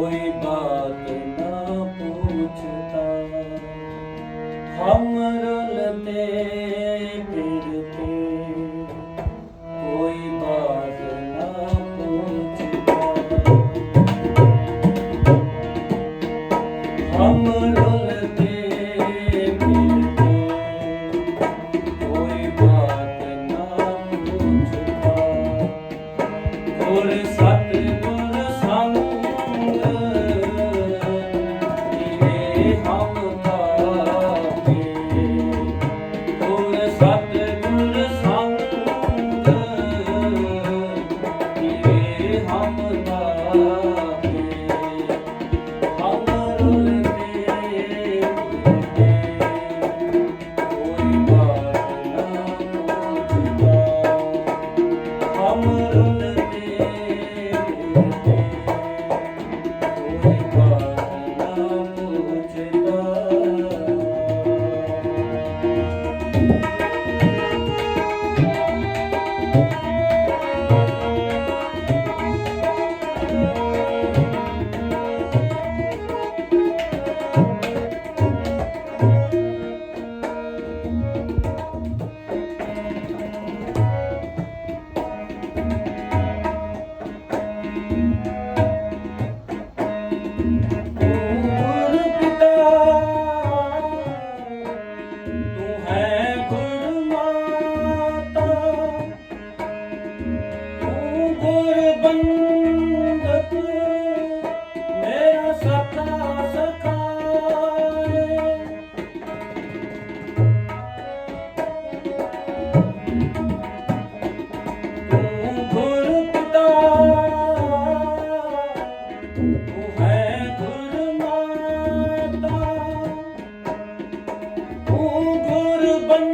कोई बात ना पूछता हम रुलते फिरते कोई बात ना पूछता हम रुलते गुरु बन